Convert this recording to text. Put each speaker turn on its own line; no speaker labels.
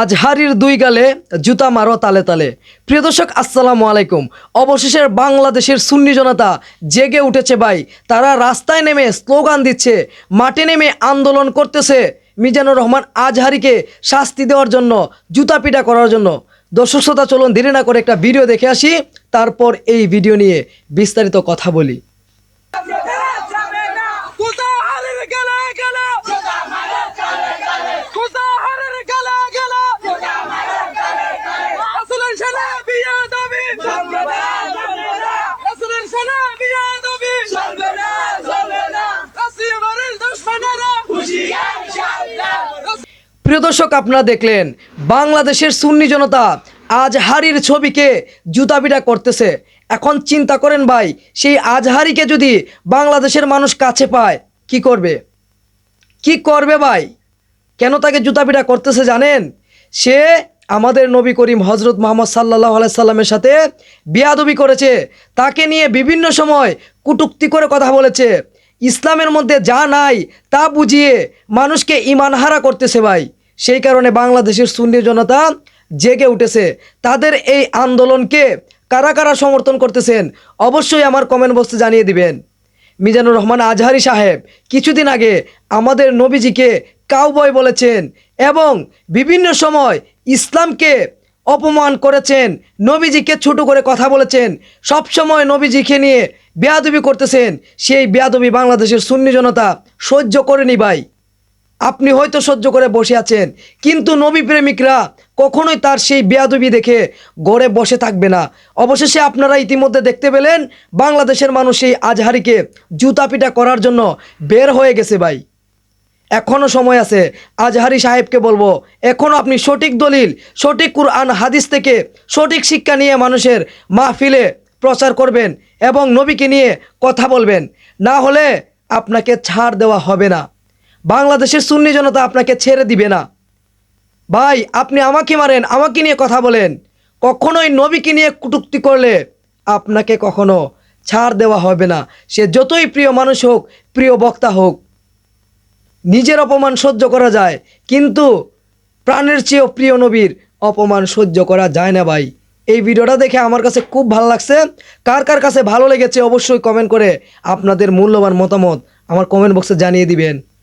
আজহারির দুই গালে জুতা মারো তালে তালে। প্রিয় দর্শক, আসসালামু আলাইকুম। অবশেষে বাংলাদেশের সুন্নি জনতা জেগে উঠেছে ভাই। তারা রাস্তায় নেমে স্লোগান দিচ্ছে, মাঠে নেমে আন্দোলন করতেছে মিজানুর রহমান আজহারিকে শাস্তি দেওয়ার জন্য, জুতা পিটা করার জন্য। দর্শক শ্রোতা, চলুন দেরি না করে একটা ভিডিও দেখে আসি, তারপর এই ভিডিও নিয়ে বিস্তারিত কথা বলি। প্রিয় দর্শক, আপনারা দেখলেন, বাংলাদেশের সুন্নি জনতা আজহারির ছবিকে জুতাপিটা করতেছে। এখন চিন্তা করেন ভাই, সেই আজহারিকে যদি বাংলাদেশের মানুষ কাছে পায়, কি করবে? কি করবে ভাই? কেন তাকে জুতাপিটা করতেছে জানেন? সে আমাদের নবী করিম হজরত মোহাম্মদ সাল্লাহ সাল্লামের সাথে বিয়াদবি করেছে। তাকে নিয়ে বিভিন্ন সময় কুটুক্তি করে কথা বলেছে। ইসলামের মধ্যে যা নাই তা বুঝিয়ে মানুষকে ইমানহারা করতেছে ভাই। সেই কারণে বাংলাদেশের সুন্নি জনতা জেগে উঠেছে। তাদের এই আন্দোলনকে কারা কারা সমর্থন করতেছেন, অবশ্যই আমার কমেন্ট বক্সে জানিয়ে দিবেন। মিজানুর রহমান আজহারি সাহেব কিছুদিন আগে আমাদের নবীজিকে কাউবয় বলেছেন এবং বিভিন্ন সময় ইসলামকে অপমান করেছেন, নবীজিকে ছোট করে কথা বলেছেন, সব সময় নবীজিকে নিয়ে বেয়াদবি করতেছেন, সেই বেয়াদবি বাংলাদেশের সুন্নি জনতা সহ্য করেনি ভাই। আপনি হয়তো সহ্য করে বসে আছেন। কিন্তু নবী প্রেমিকরা কখনোই তার সেই বেয়াদবি দেখে গড়ে বসে থাকবে না। অবশেষে আপনারা ইতিমধ্যে দেখতে পেলেন, বাংলাদেশের মানুষ এই আজহারিকে জুতাপিটা করার জন্য বের হয়ে গেছে ভাই। এখনও সময় আছে, আজহারি সাহেবকে বলব এখনও আপনি সঠিক দলিল, সঠিক কুরআন, হাদিস থেকে সঠিক শিক্ষা নিয়ে মানুষের মাহফিলে প্রচার করবেন এবং নবীকে নিয়ে কথা বলবেন। না হলে আপনাকে ছাড় দেওয়া হবে না। বাংলাদেশের সুন্নি জনতা আপনাকে ছেড়ে দিবে না। ভাই, আপনি আমাকে মারেন, আমাকে নিয়ে কথা বলেন। কখনোই নবীকে নিয়ে কুটুক্তি করলে আপনাকে কখনো ছাড় দেওয়া হবে না। সে যতই প্রিয় মানুষ হোক, প্রিয় বক্তা হোক, নিজের অপমান সহ্য করা যায়, কিন্তু প্রাণের চেয়েও প্রিয় নবীর অপমান সহ্য করা যায় না, ভাই। এই ভিডিওটা দেখে আমার কাছে খুব ভালো লাগছে। কার কার কাছে ভালো লেগেছে অবশ্যই কমেন্ট করে আপনাদের মূল্যবান মতামত আমার কমেন্ট বক্সে জানিয়ে দিবেন।